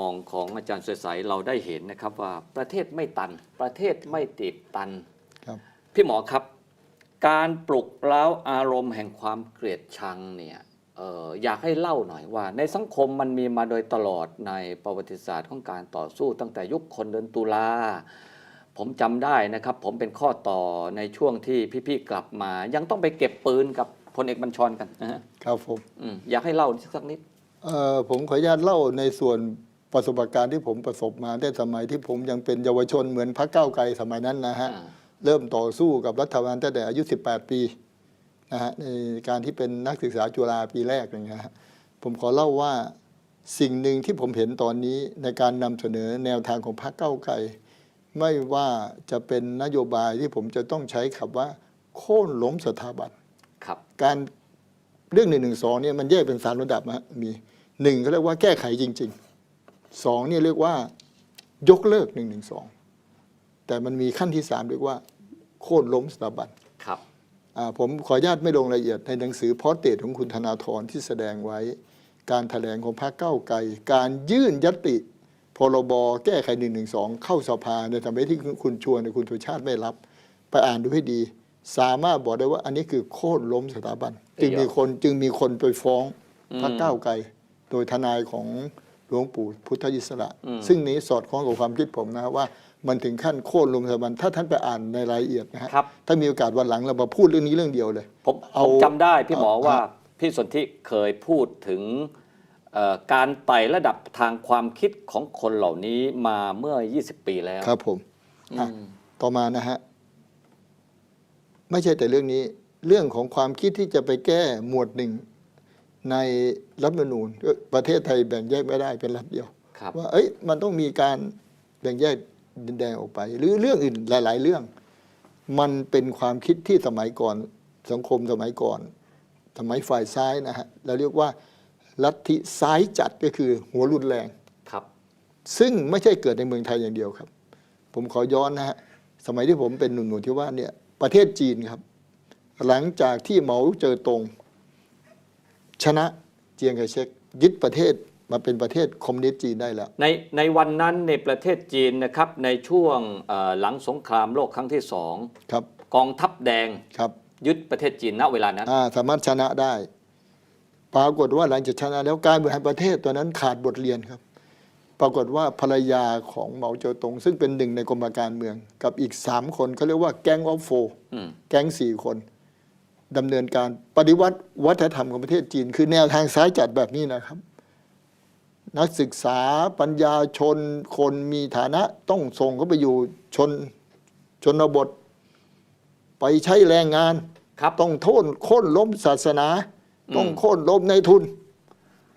องของอาจารย์เสยใสเราได้เห็นนะครับว่าประเทศไม่ตัน ประเทศไม่ติดตันครับพี่หมอครับ การปลุกเร้าอารมณ์แห่งความเกลียดชังเนี่ยเอออยากให้เล่าหน่อยว่า ในสังคมมันมีมาโดยตลอดในประวัติศาสตร์ของการต่อสู้ ตั้งแต่ยุคคนเดินตุลาผมจำได้นะครับ ผมเป็นข้อต่อในช่วงที่พี่ๆกลับมา ยังต้องไปเก็บปืนกับพลเอกบัญชรกันนะฮะครับผมอืมอยากให้เล่าสักนิดเอ่อ ผมขออนุญาตเล่าในส่วนประสบการณ์ที่ผมประสบมาได้สมัยที่ผมยังเป็นเยาวชนเหมือนพรรคก้าวไกลสมัยนั้นนะฮะอ่าเริ่มต่อสู้กับรัฐบาลตั้งแต่อายุ 18 ปีนะฮะในการที่เป็นนักศึกษาจุฬาปีแรกอย่างเงี้ยฮะผมขอเล่าว่าสิ่งหนึ่งที่ผมเห็นตอนนี้ในการนำเสนอแนวทางของพรรคก้าวไกลไม่ว่าจะเป็นนโยบายที่ผมจะต้องใช้คำว่าโค่นล้มสถาบันครับ การเรื่องหนึ่งหนึ่งสองเนี่ยมันแยกเป็นสามระดับนะมี หนึ่งเขาเรียกว่าแก้ไขจริงๆสองเนี่ยเรียกว่ายกเลิกหนึ่งหนึ่งสองแต่มันมีขั้นที่สามเรียกว่าโค่นล้มสถาบันครับอ่าผมขออนุญาตไม่ลงรายละเอียดในหนังสือพอสเตทของคุณธนาธรที่แสดงไว้ การถแถลงของพรรคเก้าวไกล การยื่นยติพรบแก้ไขหนึ่งหนึ่งสองเข้าสภาในทำให้ที่คุณชวนในคุณสุชาติไม่รับ ไปอ่านดูให้ดี สามารถบอกได้ว่าอันนี้คือโค่นล้มสถาบัน จึงมีคนจึงมีคนไปฟ้องพรรคก้าวไกล โดยทนายของหลวงปู่พุทธอิสระอืมซึ่งนี้สอดคล้องกับความคิดผมนะว่ามันถึงขั้นโค่นล้มสถาบันถ้าท่านไปอ่านในรายละเอียดนะฮะครับถ้ามีโอกาสวันหลังเรามาพูดเรื่องนี้เรื่องเดียวเลย ผมเอาผมจำได้พี่หมอเอาว่าครับพี่สนธิเคยพูดถึงเอ่อการไต่ระดับทางความคิดของคนเหล่านี้มาเมื่อ 20 ปีแล้วครับผมอือะมต่อมานะฮะ ไม่ใช่แต่เรื่องนี้ เรื่องของความคิดที่จะไปแก้หมวดหนึ่ง ในรัฐธรรมนูญเอ้ยประเทศไทยแบ่งแยกไม่ได้เป็นรัฐเดียวครับว่าเอ้ยมันต้องมีการแบ่งแยกดินแดนออกไป หรือเรื่องอื่นหลาย ๆ เรื่อง มันเป็นความคิดที่สมัยก่อนสังคมสมัยก่อน สมัยฝ่ายซ้ายนะฮะเราเรียกว่าลัทธิซ้ายจัดก็คือหัวรุนแรงครับ ซึ่งไม่ใช่เกิดในเมืองไทยอย่างเดียวครับ ผมขอย้อนนะฮะสมัยที่ผมเป็นหนุ่มๆที่ว่าเนี่ยประเทศจีนครับ หลังจากที่เหมาเจอตง ชนะเจียงไคเชกยึดประเทศมาเป็นประเทศคอมมิวนิสต์จีนได้แล้ว ในในวันนั้นในประเทศจีนนะครับในช่วงเอ่อหลังสงครามโลกครั้งที่สองครับกองทัพแดงครับยึดประเทศจีนณเวลานั้นอ่าสามารถชนะได้ ปรากฏว่าหลังจากชนะแล้วการบริหารประเทศตัวนั้นขาดบทเรียนครับ ปรากฏว่าภรรยาของเหมาเจ๋อตง ซึ่งเป็นหนึ่งในกรมการเมือง กับอีกสามคนเขาเรียกว่าแก๊งออฟโฟอืมแก๊งสี่คน ดำเนินการปฏิวัติวัฒนธรรมของประเทศจีน คือแนวทางซ้ายจัดแบบนี้นะครับ นักศึกษาปัญญาชนคนมีฐานะต้องส่งเขาไปอยู่ชนชนบท ไปใช้แรงงานครับต้องโค่นโค่นล้มศาสนาอืมต้องโค่นล้มในายทุน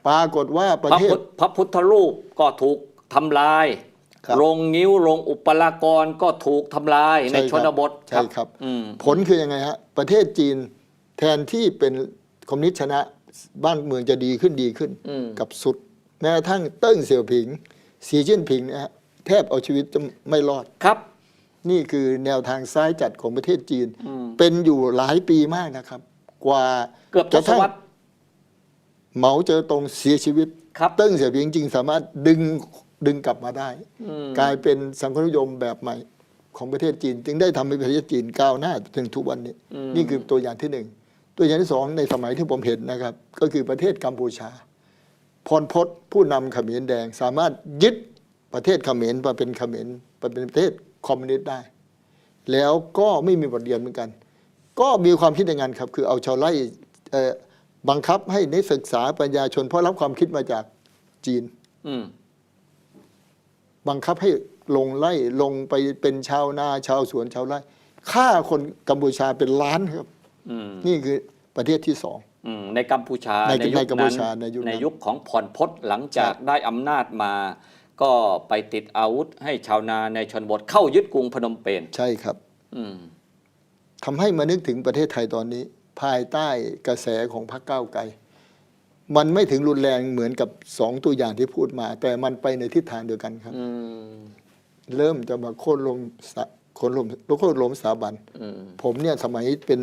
ปรากฏว่าประพระเทศพุทธพระพุทธรูปก็ถูกทำลายครับโรงนิ้วโรงอุปลากรก็ถูกทำลายในใช่ครับชนบทใช่ครับอืมผลคือยังไงฮะ ประเทศจีน แทนที่เป็นคอมมิวนิสต์ชนะบ้านเมืองจะดีขึ้นดีขึ้นอืมกับสุด แม้กระทั่งเติ้งเสี่ยวผิง สีจิ้นผิงนะฮะแทบเอาชีวิตจะไม่รอดครับ นี่คือแนวทางซ้ายจัดของประเทศจีนอืมเป็นอยู่หลายปีมากนะครับ กว่าเกือบทกระศทั่งวรรษเหมาเจอตรงเสียชีวิตครับเติ้งเสี่ยวผิงจริงสามารถดึงดึงกลับมาได้อืมกลายเป็นสังคมนิยมแบบใหม่ของประเทศจีน จึงได้ทำให้ประเทศจีนก้าวหน้าถึงทุกวันนี้อืมนี่คือตัวอย่างที่หนึ่ง ตัวอย่างที่สองในสมัยที่ผมเห็นนะครับ ก็คือประเทศกัมพูชา พรพศผู้นำเขมรแดง สามารถยึดประเทศเขมรมาเป็นเขมรมาเป็นประเทศคอมมิวนิสต์ได้ แล้วก็ไม่มีบทเรียนเหมือนกัน ก็มีความคิดอย่างนั้นครับ คือเอาชาวไร่เอ่อบังคับให้นักศึกษาปัญญาชน เพราะรับความคิดมาจากจีนอืมบังคับให้ลงไล่ลงไปเป็นชาวนาชาวสวนชาวไร่ฆ่าคนกัมพูชาเป็นล้านครับอืม นี่คือประเทศที่สองอืมในกัมพูชาในยุคในกัมพูนั้นชาในยุคนั้นในยุคของผ่อนพศหลังจากครับได้อำนาจมา ก็ไปติดอาวุธให้ชาวนาในชนบทเข้ายึดกรุงพนมเปญใช่ครับอืมทำให้มานึกถึงประเทศไทยตอนนี้ ภายใต้กระแสของพรรคก้าวไกลมันไม่ถึงรุนแรงเหมือนกับสองตัวอย่างที่พูดมา แต่มันไปในทิศทางเดียวกันครับอืมเริ่มจะมาโค่นลงสะโค่นลมโค่นล้มสถาบันอืมผมเนี่ยสมัยเป็น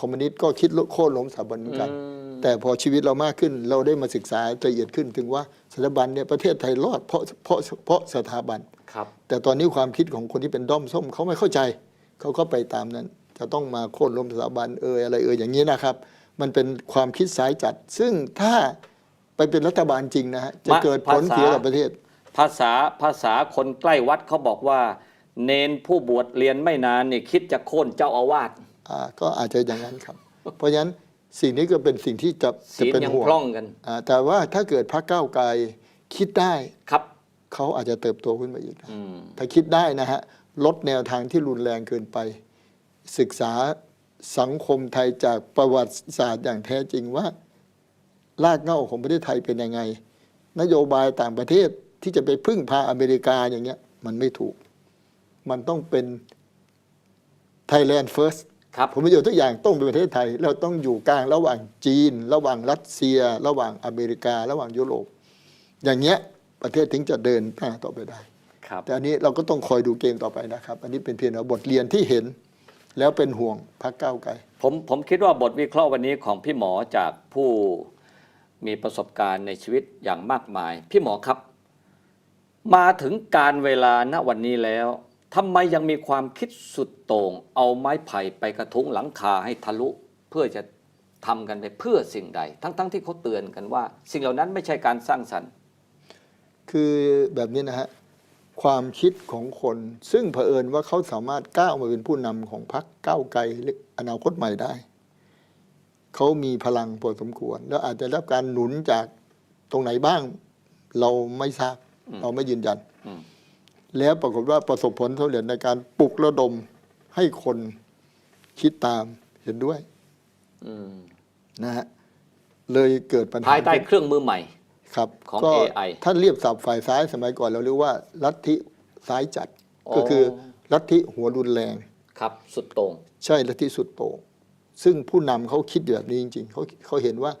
คอมมิวนิสต์ก็คิดโค่นล้มสถาบันเหมือนกันอืมแต่พอชีวิตเรามากขึ้นเราได้มาศึกษาละเอียดขึ้นถึงว่าสถาบันเนี่ยประเทศไทยรอดเพราะเพราะเพราะสถาบันครับ แต่ตอนนี้ความคิดของคนที่เป็นด้อมส้มเขาไม่เข้าใจเขาก็ไปตามนั้น จะต้องมาโค่นล้มสถาบันเอยอะไรเอยอย่างนี้นะครับ มันเป็นความคิดสายจัด ซึ่งถ้าไปเป็นรัฐบาลจริงนะฮะจะมาเกิดผลภาษาเสียกับประเทศ ภาษาภาษาคนใกล้วัดเขาบอกว่า เนนผู้บวชเรียนไม่นานนี่คิดจะโค่นเจ้าอาวาสอ่า ก็อาจจะอย่างนั้นครับ เพราะฉะนั้นสิ่งนี้ก็เป็นสิ่งที่จะจะศีลเป็นยังห่วงพร่องกันอ่าแต่ว่าถ้าเกิดพรรคก้าวไกลคิดได้ครับเขาอาจจะเติบโตขึ้นมาอีกนะอืมถ้าคิดได้นะฮะลดแนวทางที่รุนแรงเกินไป ศึกษาสังคมไทยจากประวัติศาสตร์อย่างแท้จริงว่า รากเหง้าของประเทศไทยเป็นยังไง นโยบายต่างประเทศที่จะไปพึ่งพาอเมริกาอย่างเงี้ย มันไม่ถูก มันต้องเป็น Thailand first ครับผลประโยชน์ทุกอย่างต้องเป็นประเทศไทย เราต้องอยู่กลางระหว่างจีน ระหว่างรัสเซีย ระหว่างอเมริกา ระหว่างยุโรป อย่างเงี้ยประเทศถึงจะเดินหน้าต่อไปได้ ครับแต่อันนี้เราก็ต้องคอยดูเกมต่อไปนะครับ อันนี้เป็นเพียงบทเรียนที่เห็น แล้วเป็นห่วงพรรคก้าวไกล ผมผมคิดว่าบทวิเคราะห์วันนี้ของพี่หมอจากผู้มีประสบการณ์ในชีวิตอย่างมากมาย พี่หมอครับ มาถึงการเวลาณวันนี้แล้ว ทำไมยังมีความคิดสุดโต่งเอาไม้ไผ่ไปกระทุ้งหลังคาให้ทะลุเพื่อจะทำกันไปเพื่อสิ่งใด ทั้งๆทที่เขาเตือนกันว่า สิ่งเหล่านั้นไม่ใช่การสร้างสรรค์ คือแบบนี้นะฮะความคิดของคน ซึ่งเผอิญว่าเขาสามารถก้าวมาเป็นผู้นำของพรรคก้าวไกลหรืออนาคตใหม่ได้ เขามีพลังพอสมควร แล้วอาจจะได้รับการหนุนจากตรงไหนบ้าง เราไม่ทราบ เราไม่ยืนยันอืม แล้วปรากฏว่าประสบผลสำเร็จในการปลุกระดมให้คนคิดตามเห็นด้วยอืมนะฮะเลยเกิดปัญหาภายใต้เครื่องมือใหม่ครับของก็ AI ท่านเรียบศัพท์ฝ่ายซ้ายสมัยก่อนเราเรียกว่า ลัทธิซ้ายจัดอ๋อก็คือลัทธิหัวรุนแรงครับสุดโต่งใช่ลัทธิสุดโต่งซึ่งผู้นำเขาคิดแบบนี้จริง ๆเขาเขาเห็นว่า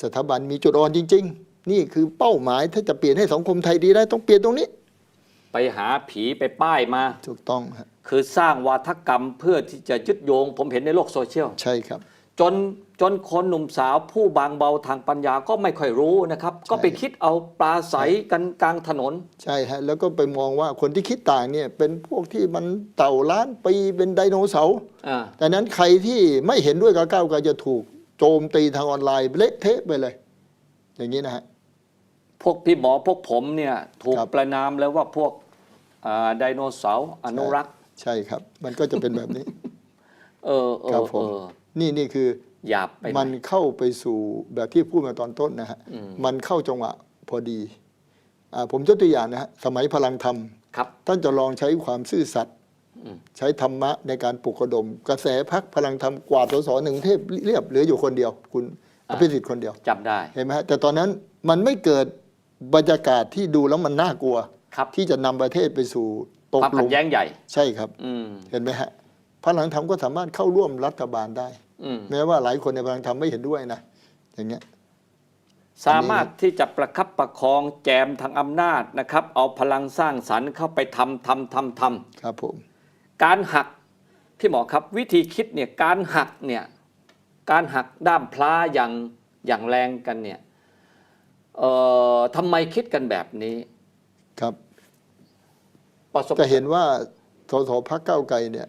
สถาบันมีจุดอ่อนจริง ๆ นี่คือเป้าหมายถ้าจะเปลี่ยนให้สังคมไทยดีได้ต้องเปลี่ยนตรงนี้ ไปหาผีไปป้ายมา ถูกต้องฮะคือสร้างวาทกรรมเพื่อที่จะยึดโยง ผมเห็นในโลกโซเชียล ใช่ครับ จนจนคนหนุ่มสาวผู้บางเบาทางปัญญาก็ไม่ค่อยรู้นะครับ ก็ไปคิดเอาปลาใสกันกลางถนน ใช่ฮะแล้วก็ไปมองว่าคนที่คิดต่างเนี่ยเป็นพวกที่มันเต่าล้านปีเป็นไดโนเสาร์อ่า ดังนั้นใครที่ไม่เห็นด้วยกับก้าวไกลจะถูกโจมตีทางออนไลน์เละเทะไปเลย อย่างนี้นะฮะ พวกพี่หมอพวกผมเนี่ยถูกครับ ประนามแล้วว่าพวก อ่าไดโนเสาร์อนุรักษ์ ใช่ครับ มันก็จะเป็นแบบนี้ เออเอครับอผม เออนี่นี่คือ หยาบไปหมัน่นอยเข้าไปสู่แบบที่พูดมาตอนต้นนะฮะ อืม มันเข้าจังหวะพอดีอ่าผมยกตัวอย่างนะฮะ สมัยพลังธรรม ครับ ท่านจะลองใช้ความซื่อสัตย์อืม ใช้ธรรมะในการปลุกระดม กระแสพักพลังธรรมกวาดสสหนึ่งเทพเรียบเหลืออยู่คนเดียว คุณอภิสิทธิ์คนเดียว จำได้ เห็นไหมฮะแต่ตอนนั้นมันไม่เกิดบรรยากาศที่ดูแล้วมันน่ากลัว ครับที่จะนำประเทศไปสู่ตกความหขัลุดมแย้งใหญ่ ใช่ครับอืมเห็นไหมฮะพลังธรรมก็สามารถเข้าร่วมรัฐบาลได้อืมแม้ว่าหลายคนในพลังธรรมไม่เห็นด้วยนะอย่างเงี้ยสามารถที่จะประคับประคองแจมทางอำนาจนะครับ เอาพลังสร้างสรรค์เข้าไปทำทำทำทำครับผมการหักพี่หมอครับวิธีคิดเนี่ยการหักเนี่ยการหักด้ามพลาอย่างอย่างแรงกันเนี่ยเอ่อทำไมคิดกันแบบนี้ ครับประสบจะเห็นว่าสสพักเก้าวไกลเนี่ย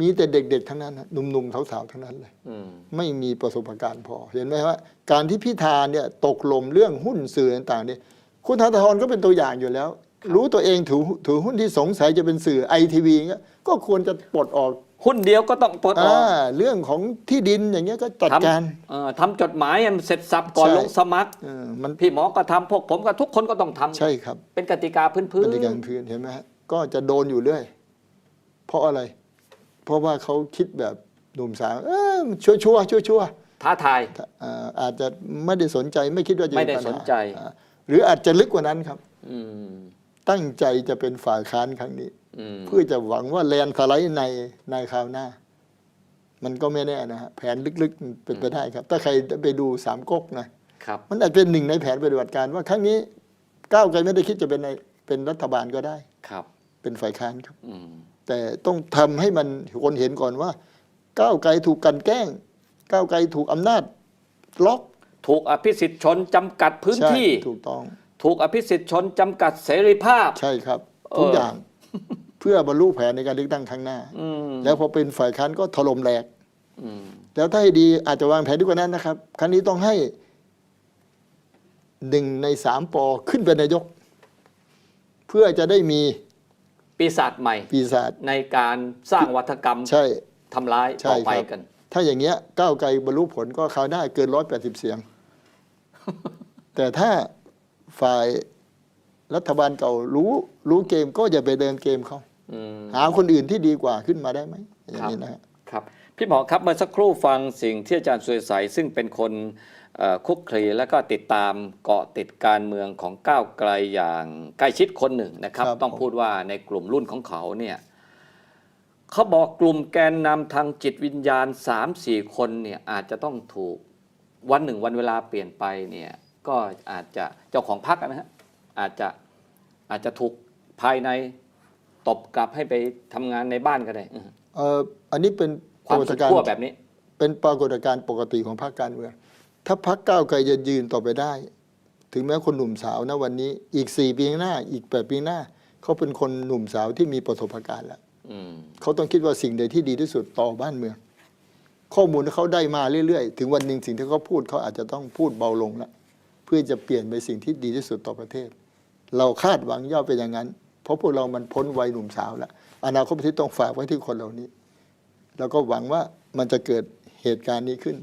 มีแต่เด็กๆทั้งนั้นนะหนุ่มๆสาวๆทั้งนั้นเลย อืมไม่มีประสบการณ์พอ เห็นไหมว่าการที่พิธาเนี่ยตกหลมเรื่องหุ้นสื่อต่างๆเนี่ยคุณธนาธรก็เป็นตัวอย่างอยู่แล้ว รู้ตัวเองถือถือหุ้นที่สงสัยจะเป็นสื่อไอทีวีเงี้ยก็ควรจะปลดออก หุ้นเดียวก็ต้องปลดออกอ่าเรื่องของที่ดินอย่างเงี้ยก็จัดการทำเอ่อทำจดหมายให้มันเสร็จสับก่อนใช่ลงสมัครเออมันพี่หมอก็ทำพวกผมก็ทุกคนก็ต้องทำใช่ครับ เป็นกติกาพื้นปฏิการพื้นเห็นไหมฮะก็จะโดนอยู่เรื่อย เพราะอะไร เพราะว่าเขาคิดแบบหนุ่มสาวเออชัวชัวชัวชัวร์ๆท้าทายๆอ่าอาจจะไม่ได้สนใจไม่คิดว่าจะไม่ได้ปัญหาสนใจอ่าหรืออาจจะลึกกว่านั้นครับอืมตั้งใจจะเป็นฝ่ายค้านครั้งนี้อืม เพื่อจะหวังว่าแลนด์สไลด์ในในคราวหน้า มันก็ไม่แน่นะฮะแผนลึกๆมันเป็นไปได้ครับ ถ้าใครไปดูสามก๊กนะครับมันอาจเป็นหนึ่งในแผนปฏิบัติการว่าครั้งนี้ก้าวไกลไม่ได้คิดจะเป็นในเป็นรัฐบาลก็ได้ครับ เป็นฝ่ายค้านครับอืมแต่ต้องทำให้มันคนเห็นก่อนว่า ก้าวไกลถูกกลันแกล้ง ก้าวไกลถูกอำนาจล็อก ถูกอภิสิทธิ์ชนจำกัดพื้นใช่ที่ถูกต้อง ถูกอภิสิทธิ์ชนจำกัดเสรีภาพ ใช่ครับเออทุกอย่าง เพื่อบรรลุแผนในการเลือกตั้งครั้งหน้าอืมแล้วพอเป็นฝ่ายค้านก็ถล่มแหลกอืมแล้วถ้าให้ดีอาจจะวางแผนดีกว่านั้นนะครับ ครั้งนี้ต้องให้หนึ่งในสามปอขึ้นเป็นนายก เพื่อจะได้มีปีศาจใหม่ ปีศาจในการสร้างวัฒกรรมใช่ทำร้ายใช่ต่อไปครับกัน ถ้าอย่างเงี้ยก้าวไกลบรรลุผลก็คราวหน้าเกินร้อยแปดสิบเสียง แต่ถ้าฝ่าย รัฐบาลเก่ารู้รู้เกมก็อย่าไปเดินเกมเขาอืมหาคนอื่นที่ดีกว่าขึ้นมาได้ไหมอย่างนี้นะฮะครับพี่หมอครับเมื่อสักครู่ฟังสิ่งที่อาจารย์สุรใสยซึ่งเป็นคนเอ่อคุกคลีและก็ติดตามเกาะติดการเมืองของก้าวไกลอย่างใกล้ชิดคนหนึ่งนะครับครับ ต้องพูดว่าในกลุ่มรุ่นของเขาเนี่ยเขาบอกกลุ่มแกนนำทางจิตวิญญาณ 3-4 คนเนี่ยอาจจะต้องถูกวันหนึ่งวันเวลาเปลี่ยนไปเนี่ยก็อาจจะเจ้าของพรรคนะฮะ อาจจะอาจจะถูกภายในตบกลับให้ไปทำงานในบ้านก็ได้อือเอ่ออันนี้เป็นความปรากสุฏดการขั้วณ์แบบนี้ เป็นปรากฏการณ์ปกติของพรรคการเมืองถ้าพรรคก้าวไกลจะยืนต่อไปได้ ถึงแม้คนหนุ่มสาวนะวันนี้อีกสี่ปีข้างหน้า อีกแปดปีข้างหน้าเขาเป็นคนหนุ่มสาวที่มีประสบการณ์แล้ว อืม เขาต้องคิดว่าสิ่งใดที่ดีที่สุดต่อบ้านเมือง ข้อมูลที่เขาได้มาเรื่อยๆ ถึงวันหนึ่งสิ่งที่เขาพูดเขาอาจจะต้องพูดเบาลงแล้วเพื่อจะเปลี่ยนไปสิ่งที่ดีที่สุดต่อประเทศ เราคาดหวังย่อเป็นอย่างนั้น เพราะพวกเรามันพ้นวัยหนุ่มสาวแล้วอนาคตประเทศต้องฝากไว้ที่คนเหล่านี้ แล้วก็หวังว่ามันจะเกิดเหตุการณ์นี้ขึ้น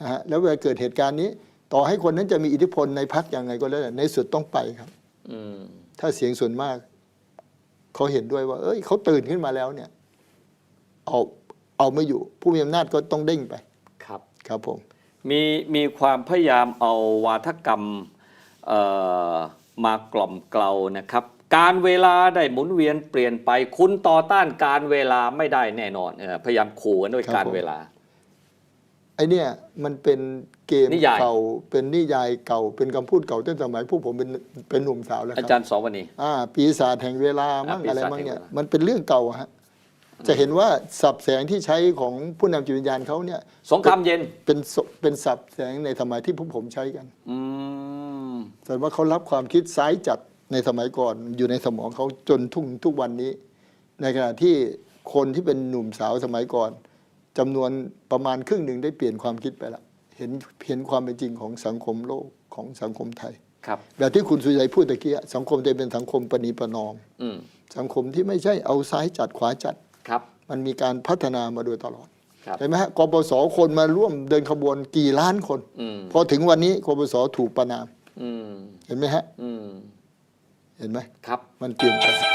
นะฮะแล้วเวลาเกิดเหตุการณ์นี้ ต่อให้คนนั้นจะมีอิทธิพลในพักยังไงก็แล้วแต่ในสุดต้องไปครับอืมถ้าเสียงส่วนมากเขาเห็นด้วยว่า เอ้ยเขาตื่นขึ้นมาแล้วเนี่ย เอาเอาไม่อยู่ ผู้มีอำนาจก็ต้องเด้งไป ครับ ครับผม มีมีความพยายามเอาวาทกรรมเอ่อ มากล่อมเกลานะครับ การเวลาได้หมุนเวียนเปลี่ยนไปคุณต่อต้านการเวลาไม่ได้แน่นอนเออพยายามขู่กันด้วยครับการผมเวลาไอเนี่ยมันเป็นเกมนิยายเก่าเป็นนิยายเก่าเป็นคำพูดเก่าตั้งแต่สมัยพวกผมเป็นเป็นหนุ่มสาวแล้วคอารับจารย์สวนีอ่าปีศาจแห่งเวลามั่งอ่าปีศาจอะไรมั่งเนี่ยแห่งเวลามัมันเป็นเรื่องเก่าอะฮะจะเห็นว่าสับแสงที่ใช้ของผู้นำจิตวิญญาณเขาเนี่ยสงครามเย็นเป็นสเป็นสับแสงในสมัยที่พวกผมใช้กัน อืม แต่ว่าเขารับความคิดซ้ายจัดในสมัยก่อนอยู่ในสมองเขาจนทุกทุกวันนี้ ในขณะที่คนที่เป็นหนุ่มสาวสมัยก่อนจำนวนประมาณครึ่งหนึ่งได้เปลี่ยนความคิดไปละเห็นเห็นความเป็นจริงของสังคมโลกของสังคมไทยครับแบบที่คุณสุใจยพูดตะกี้สังคมจะเป็นสังคมปณีประนอมอืมสังคมที่ไม่ใช่เอาซ้ายจัดขวาจัดครับ มันมีการพัฒนามาโดยตลอดครับเห็นไหมฮะกปสคนมาร่วมเดินขบวนกี่ล้านคนอืมพอถึงวันนี้กปสถูกประนามอืม เห็นไหมฮะอืมเห็นไหมครับ มันเปลี่ยนไป